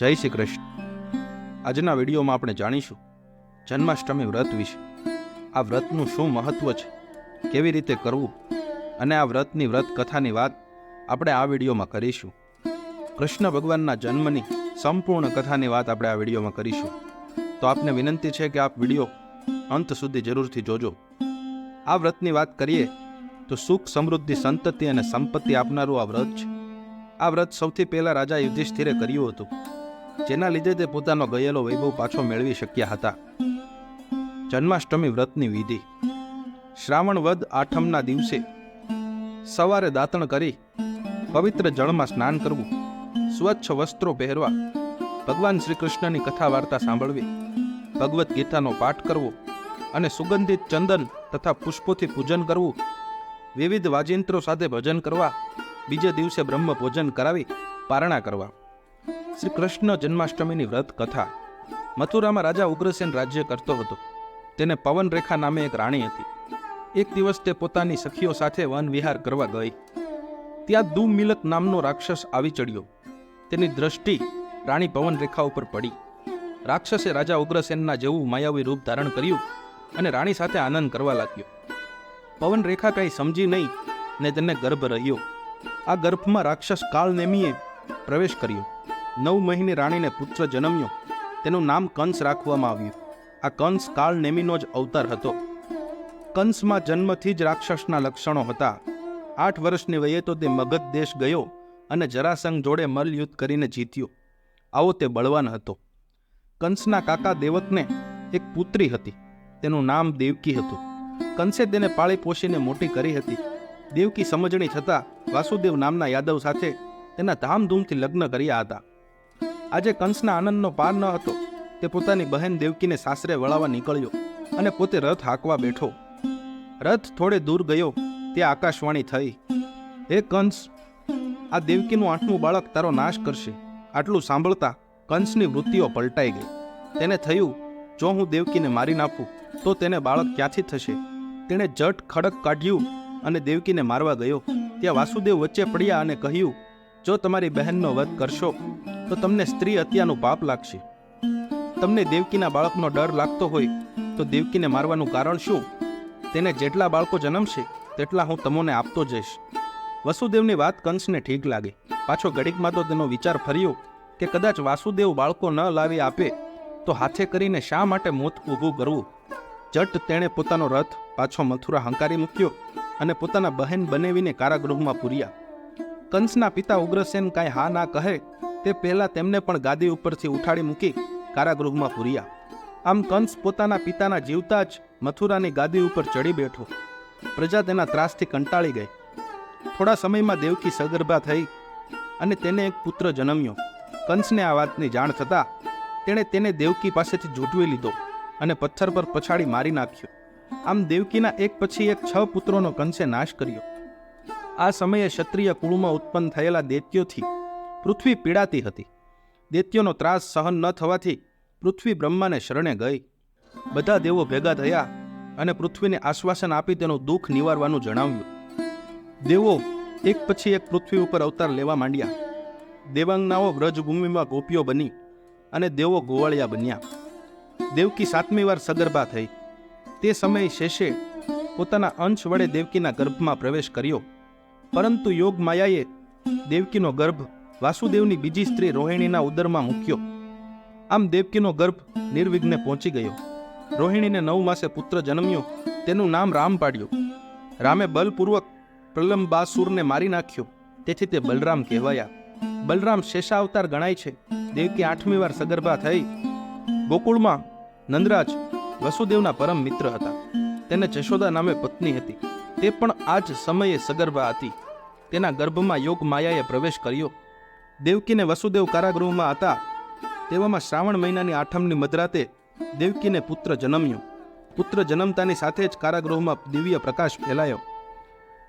જય શ્રી કૃષ્ણ. આજના વિડીયોમાં આપણે જાણીશું જન્માષ્ટમી વ્રત વિશે. આ વ્રતનું શું મહત્વ છે? કેવી રીતે કરવું? અને આ વ્રતની વ્રત કથાની વાત આપણે આ વિડીયોમાં કરીશું. કૃષ્ણ ભગવાનના જન્મની સંપૂર્ણ કથાની વાત આપણે આ વિડીયોમાં કરીશું. તો આપને વિનંતી છે કે આપ વીડિયો અંત સુધી જરૂરથી જોજો. આ વ્રતની વાત કરીએ તો સુખ, સમૃદ્ધિ, સંતતિ અને સંપત્તિ આપનારું આ વ્રત છે. આ વ્રત સૌથી પહેલાં રાજા યુધિષ્ઠિરે કર્યું હતું. જેના લીધે તે પોતાનો ગયેલો વૈભવ પાછો મેળવી શક્યા હતા. જન્માષ્ટમી વ્રતની વિધિ. શ્રાવણ વદ આઠમના દિવસે સવારે દાંતણ કરી પવિત્ર જળમાં સ્નાન કરવું, સ્વચ્છ વસ્ત્રો પહેરવા, ભગવાન શ્રી કૃષ્ણની કથા વાર્તા સાંભળવી, ભગવદ્ ગીતાનો પાઠ કરવો અને સુગંધિત ચંદન તથા પુષ્પોથી પૂજન કરવું, વિવિધ વાજિંત્રો સાથે ભજન કરવા, બીજે દિવસે બ્રહ્મ ભોજન કરાવી, પારણા કરવા. શ્રી કૃષ્ણ જન્માષ્ટમીની વ્રત કથા. મથુરામાં રાજા ઉગ્રસેન રાજ્ય કરતો હતો. તેને પવનરેખા નામે એક રાણી હતી. એક દિવસ તે પોતાની સખીઓ સાથે વન વિહાર કરવા ગઈ. ત્યાં દુમિલક નામનો રાક્ષસ આવી ચડ્યો. તેની દ્રષ્ટિ રાણી પવન રેખા ઉપર પડી. રાક્ષસે રાજા ઉગ્રસેનના જેવું માયાવી રૂપ ધારણ કર્યું અને રાણી સાથે આનંદ કરવા લાગ્યો. પવન રેખા કંઈ સમજી નહીં ને તેને ગર્ભ રહ્યો. આ ગર્ભમાં રાક્ષસ કાળનેમીએ પ્રવેશ કર્યો. નવ મહિને રાણીને પુત્ર જન્મ્યો. તેનું નામ કંસ રાખવામાં આવ્યું. આ કંસ કાળનેમીનો જ અવતાર હતો. કંસમાં જન્મથી જ રાક્ષસના લક્ષણો હતા. આઠ વર્ષની વયે તો તે મગધ દેશ ગયો અને જરાસંઘ જોડે મલયુદ્ધ કરીને જીત્યો. આવો તે બળવાન હતો. કંસના કાકા દેવકને એક પુત્રી હતી. તેનું નામ દેવકી હતું. કંસે તેને પાળી પોષીને મોટી કરી હતી. દેવકી સમજણી થતાં વાસુદેવ નામના યાદવ સાથે તેના ધામધૂમથી લગ્ન કર્યા હતા. આજે કંસના આનંદનો પાર ન હતો. તે પોતાની બહેન દેવકીને સાસરે વળાવવા નીકળ્યો અને પોતે રથ હાંકવા બેઠો. રથ થોડે દૂર ગયો તે આકાશવાણી થઈ. હે કંસ, આ દેવકીનું આઠમું બાળક તારો નાશ કરશે. આટલું સાંભળતા કંસની વૃત્તિઓ પલટાઈ ગઈ. તેને થયું, જો હું દેવકીને મારી નાખું, તો તેને બાળક ક્યાંથી થશે? તેણે જટ ખડક કાઢ્યું અને દેવકીને મારવા ગયો. ત્યાં વાસુદેવ વચ્ચે પડ્યા અને કહ્યું, જો તમારી બહેનનો વધ કરશો તો તમને સ્ત્રી હત્યાનું પાપ લાગશે. તમને દેવકીના બાળકનો ડર લાગતો હોય, તો દેવકીને મારવાનું કારણ શું? તેને જેટલા બાળકો જન્મશે, તેટલા હું તમને આપતો જઈશ. વસુદેવની વાત કંસને ઠીક લાગે. પાછો ઘડીકમાં તો તેનો વિચાર ફર્યો કે કદાચ વાસુદેવ બાળકો ન લાવી આપે, તો હાથે કરીને શા માટે મોત ઊભું કરવું? જટ તેણે પોતાનો રથ પાછો મથુરા હંકારી મૂક્યો અને પોતાના બહેન બનેવીને કારાગૃહમાં પૂર્યા. કંસના પિતા ઉગ્રસેન કાંઈ હા ના કહે તે પહેલાં તેમને પણ ગાદી ઉપરથી ઉઠાડી મૂકી કારાગૃહમાં પૂર્યા. આમ કંસ પોતાના પિતાના જીવતા જ મથુરાની ગાદી ઉપર ચડી બેઠો. પ્રજા તેના ત્રાસથી કંટાળી ગઈ. થોડા સમયમાં દેવકી સગર્ભા થઈ અને તેને એક પુત્ર જન્મ્યો. કંસને આ વાતની જાણ થતાં તેણે તેને દેવકી પાસેથી ઝૂંટવી લીધો અને પથ્થર પર પછાડી મારી નાખ્યો. આમ દેવકીના એક પછી એક છ પુત્રોનો કંસે નાશ કર્યો. આ સમયે ક્ષત્રિય કુળમાં ઉત્પન્ન થયેલા દૈત્યોથી પૃથ્વી પીડાતી હતી. દૈત્યોનો ત્રાસ સહન ન થવાથી પૃથ્વી બ્રહ્માને શરણે ગઈ. બધા દેવો ભેગા થયા અને પૃથ્વીને આશ્વાસન આપી તેનું દુઃખ નિવારવાનું જણાવ્યું. દેવો એક પછી એક પૃથ્વી ઉપર અવતાર લેવા માંડ્યા. દેવાંગનાઓ વ્રજભૂમિમાં ગોપીઓ બની અને દેવો ગોવાળિયા બન્યા. દેવકી સાતમી વાર સગર્ભા થઈ. તે સમયે શેષે પોતાના અંશ વડે દેવકીના ગર્ભમાં પ્રવેશ કર્યો. પરંતુ યોગ માયાએ દેવકીનો ગર્ભ વાસુદેવની બીજી સ્ત્રી રોહિણીના ઉદરમાં મૂક્યો. આમ દેવકીનો ગર્ભ નિર્વિઘ્ને પહોંચી ગયો. રોહિણીને નવ માસે પુત્ર જન્મ્યો. તેનું નામ રામ પાડ્યું. રામે બલપૂર્વક પ્રલંબાસુરને મારી નાખ્યો. તેથી તે બલરામ કહેવાયા. બલરામ શેષાવતાર ગણાય છે. દેવકી આઠમી વાર સગર્ભા થઈ. ગોકુળમાં નંદરાજ વસુદેવના પરમ મિત્ર હતા. તેને જશોદા નામે પત્ની હતી. તે પણ આ જ સમયે સગર્ભા હતી. તેના ગર્ભમાં યોગ માયાએ પ્રવેશ કર્યો. દેવકીને વસુદેવ કારાગૃહમાં હતા. તેવામાં શ્રાવણ મહિનાની આઠમની મધરાતે દેવકીને પુત્ર જન્મ્યો. પુત્ર જન્મતાની સાથે જ કારાગૃહમાં દિવ્ય પ્રકાશ ફેલાયો.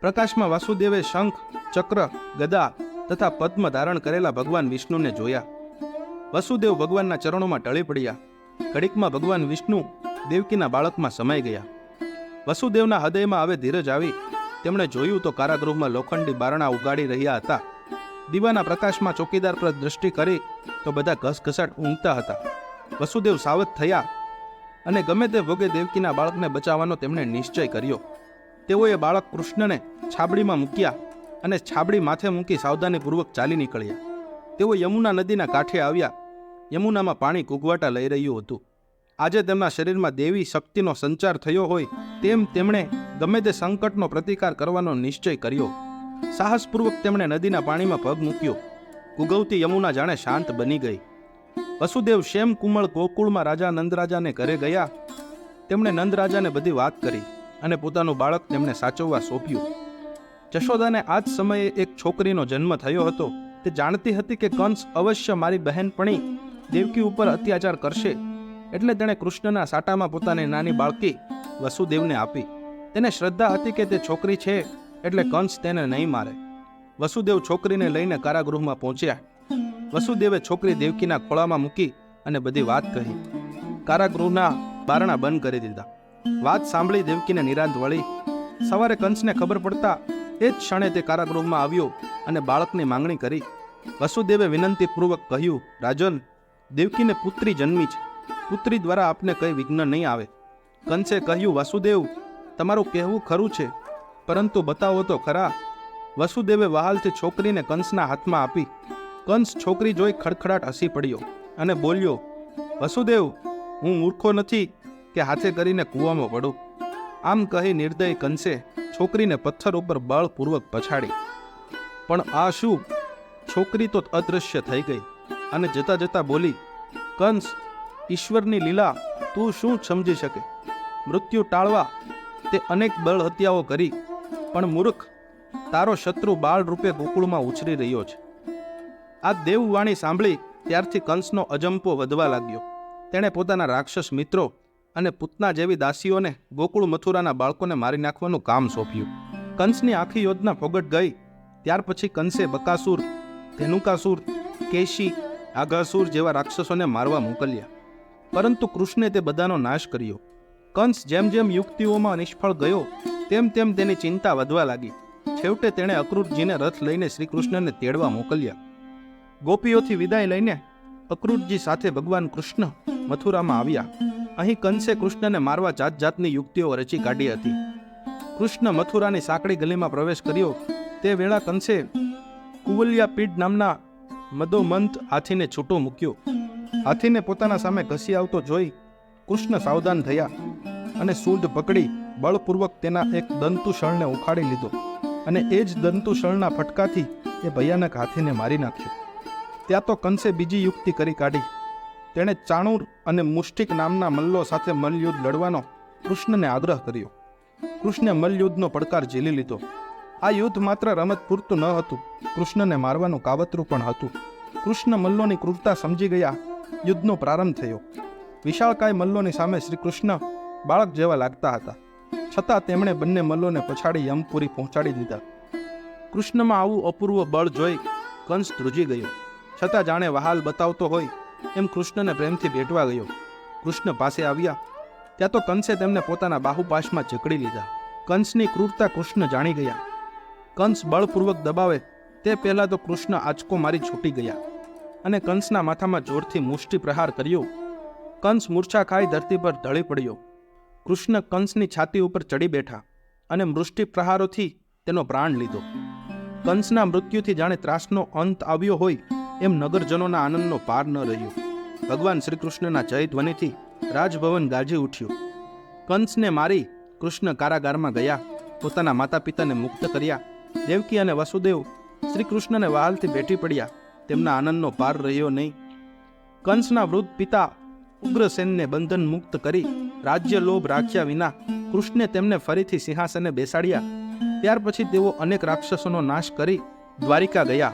પ્રકાશમાં વાસુદેવે શંખ, ચક્ર, ગદા તથા પદ્મ ધારણ કરેલા ભગવાન વિષ્ણુને જોયા. વસુદેવ ભગવાનના ચરણોમાં ટળી પડ્યા. ઘડીકમાં ભગવાન વિષ્ણુ દેવકીના બાળકમાં સમાઈ ગયા. વસુદેવના હૃદયમાં હવે ધીરજ આવી. તેમણે જોયું તો કારાગૃહમાં લોખંડી બારણા ઉગાડી રહ્યા હતા. દીવાના પ્રકાશમાં ચોકીદાર પર દ્રષ્ટિ કરી તો બધા ઘસઘસાટ ઊંઘતા હતા. વસુદેવ સાવધ થયા અને ગમે તે ભોગે દેવકીના બાળકને બચાવવાનો તેમણે નિશ્ચય કર્યો. તેઓએ બાળક કૃષ્ણને છાબડીમાં મૂક્યા અને છાબડી માથે મૂકી સાવધાનીપૂર્વક ચાલી નીકળ્યા. તેઓ યમુના નદીના કાંઠે આવ્યા. યમુનામાં પાણી કૂગવાટા લઈ રહ્યું હતું. આજે તેમના શરીરમાં દેવી શક્તિનો સંચાર થયો હોય તેમ તેમણે ગમે તે સંકટનો પ્રતિકાર કરવાનો નિશ્ચય કર્યો. સાહસપૂર્વક તેમણે નદીના પાણીમાં પગ મૂક્યો. કુગવતી યમુના જાણે શાંત બની ગઈ. વસુદેવ શેમ કુમળ ગોકુળમાં રાજા નંદરાજાને ઘરે ગયા. તેમણે નંદરાજાને બધી વાત કરી અને પોતાનું બાળક તેમણે સાચવવા સોંપ્યું. જશોદાને આ જ સમયે એક છોકરીનો જન્મ થયો હતો. તે જાણતી હતી કે કંસ અવશ્ય મારી બહેનપણી દેવકી ઉપર અત્યાચાર કરશે. એટલે તેણે કૃષ્ણના સાટામાં પોતાની નાની બાળકી વસુદેવને આપી. તેને શ્રદ્ધા હતી કે તે છોકરી છે. એટલે કંસ તેને નહીં મારે. વસુદેવ છોકરીને લઈને કારાગૃહમાં પહોંચ્યા. વસુદેવે છોકરી દેવકીના ખોળામાં મૂકી અને બધી વાત કહી. કારાગૃહના બારણા બંધ કરી દીધા. વાત સાંભળી દેવકીને નિરાંત વળી. સવારે કંસને ખબર પડતા એ જ ક્ષણે તે કારાગૃહમાં આવ્યો અને બાળકની માંગણી કરી. વસુદેવે વિનંતીપૂર્વક કહ્યું, રાજન, દેવકીને પુત્રી જન્મી છે. પુત્રી દ્વારા આપને કંઈ વિઘ્ન નહીં આવે. કંસે કહ્યું, વસુદેવ, તમારું કહેવું ખરું છે. પરંતુ બતાવો તો ખરા. વસુદેવે વહાલથી છોકરીને કંસના હાથમાં આપી. કંસ છોકરી જોઈ ખડખડાટ હસી પડ્યો અને બોલ્યો, વસુદેવ, હું મૂર્ખો નથી કે હાથે કરીને કૂવામાં પડું. આમ કહી નિર્દય કંસે છોકરીને પથ્થર ઉપર બળપૂર્વક પછાડી. પણ આ શું? છોકરી તો અદૃશ્ય થઈ ગઈ અને જતા જતા બોલી, કંસ, ઈશ્વરની લીલા, તું શું સમજી શકે? મૃત્યુ ટાળવા તે અનેક બળ હત્યાઓ કરી પણ મૂર્ખ, તારો શત્રુ બાળ રૂપે ગોકુળમાં ઉછરી રહ્યો છે. આ દેવવાણી સાંભળી ત્યારથી કંસનો અજંપો વધવા લાગ્યો. તેણે પોતાના રાક્ષસ મિત્રો અને પૂતના જેવી દાસીઓને ગોકુળ મથુરાના બાળકોને મારી નાખવાનું કામ સોંપ્યું. કંસની આખી યોજના ફોગટ ગઈ. ત્યાર પછી કંસે બકાસુર, ધેનુકાસુર, કેશી આઘાસુર જેવા રાક્ષસોને મારવા મોકલ્યા. પરંતુ કૃષ્ણે તે બધાનો નાશ કર્યો. કંસ જેમ જેમ યુક્તિઓમાં નિષ્ફળ ગયો તેમ તેમ તેની ચિંતા વધવા લાગી. છેવટે તેણે અક્રૂરજીને રથ લઈને શ્રીકૃષ્ણને તેડવા મોકલ્યા. ગોપીઓથી વિદાય લઈને અક્રૂરજી સાથે ભગવાન કૃષ્ણ મથુરામાં આવ્યા. અહીં કંસે કૃષ્ણને મારવા જાત જાતની યુક્તિઓ રચી કાઢી હતી. કૃષ્ણ મથુરાની સાંકડી ગલીમાં પ્રવેશ કર્યો. તે વેળા કંસે કુવલિયા પીડ નામના મદોમંત હાથીને છૂટો મૂક્યો. હાથીને પોતાના સામે ઘસી આવતો જોઈ કૃષ્ણ સાવધાન થયા અને સૂંઢ પકડી બળપૂર્વક તેના એક દંતુશળને ઉખાડી લીધો અને એ જ દંતુશળના ફટકાથી એ ભયાનક હાથીને મારી નાખ્યો. ત્યાં તો કંસે બીજી યુક્તિ કરી કાઢી. તેણે ચાણૂર અને મુષ્ટિક નામના મલ્લો સાથે મલ્લયુદ્ધ લડવાનો કૃષ્ણને આગ્રહ કર્યો. કૃષ્ણે મલ્લયુદ્ધનો પડકાર ઝીલી લીધો. આ યુદ્ધ માત્ર રમત પૂરતું ન હતું. કૃષ્ણને મારવાનું કાવતરું પણ હતું. કૃષ્ણ મલ્લોની ક્રૂરતા સમજી ગયા. યુદ્ધનો પ્રારંભ થયો. વિશાળકાય મલ્લોની સામે શ્રી કૃષ્ણ બાળક જેવા લાગતા હતા. છતાં તેમણે બંને મલ્લોને પછાડી યમપુરી પહોંચાડી દીધા. કૃષ્ણમાં આવું અપૂર્વ બળ જોઈ કંસ ધ્રુજી ગયો. છતાં જાણે વહાલ બતાવતો હોય એમ કૃષ્ણને પ્રેમથી ભેટવા ગયો. કૃષ્ણ પાસે આવ્યા. ત્યાં તો કંસે તેમને પોતાના બાહુપાશમાં જકડી લીધા. કંસની ક્રૂરતા કૃષ્ણ જાણી ગયા. કંસ બળપૂર્વક દબાવે તે પહેલા તો કૃષ્ણ આંચકો મારી છૂટી ગયા અને કંસના માથામાં જોરથી મુષ્ટિ પ્રહાર કર્યો. કંસ મૂર્છા ખાઈ ધરતી પર ઢળી પડ્યો. કૃષ્ણ કંસની છાતી ઉપર ચડી બેઠા અને મૃષ્ટિ પ્રહારોથી તેનો પ્રાણ લીધો. કંસના મૃત્યુથી જાણે ત્રાસનો અંત આવ્યો હોય એમ નગરજનોના આનંદનો પાર ન રહ્યો. ભગવાન શ્રી કૃષ્ણના જય ધ્વનિથી રાજભવન ગાજી ઉઠ્યું. કંસને મારી કૃષ્ણ કારાગારમાં ગયા, પોતાના માતા પિતાને મુક્ત કર્યા. દેવકી અને વસુદેવ શ્રી કૃષ્ણને વહાલથી બેઠી પડ્યા. તેમના આનંદનો પાર રહ્યો નહીં. કંસના વૃદ્ધ પિતા ઉગ્રસેનને બંધન મુક્ત કરી રાજ્ય લોભ રાખ્યા વિના કૃષ્ણે તેમને ફરીથી સિંહાસને બેસાડ્યા. ત્યાર પછી તેઓ અનેક રાક્ષસોનો નાશ કરી દ્વારિકા ગયા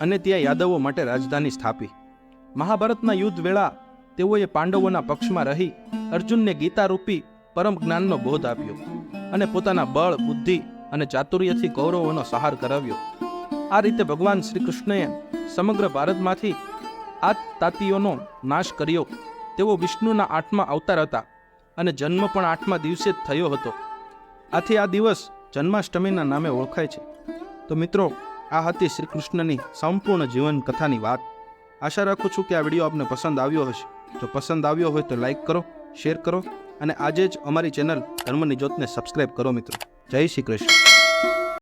અને ત્યાં યાદવો માટે રાજધાની સ્થાપી. મહાભારતના યુદ્ધ વેળા તેઓએ પાંડવોના પક્ષમાં રહી અર્જુનને ગીતારૂપી પરમ જ્ઞાનનો બોધ આપ્યો અને પોતાના બળ, બુદ્ધિ અને ચાતુર્યથી કૌરવોનો સહાર કરાવ્યો. આ રીતે ભગવાન શ્રી કૃષ્ણએ સમગ્ર ભારતમાંથી આ તાતીઓનો નાશ કર્યો. તેઓ વિષ્ણુના આઠમા અવતાર હતા. અને જન્મ પણ આઠમા દિવસે જ થયો હતો. આથી આ દિવસ જન્માષ્ટમીના નામે ઓળખાય છે. તો મિત્રો, આ હતી શ્રી કૃષ્ણની સંપૂર્ણ જીવન કથાની વાત. આશા રાખું છું કે આ વીડિયો આપને પસંદ આવ્યો હશે. જો પસંદ આવ્યો હોય તો લાઈક કરો, શેર કરો અને આજે જ અમારી ચેનલ ધર્મની જ્યોતને સબસ્ક્રાઈબ કરો મિત્રો. જય શ્રી કૃષ્ણ.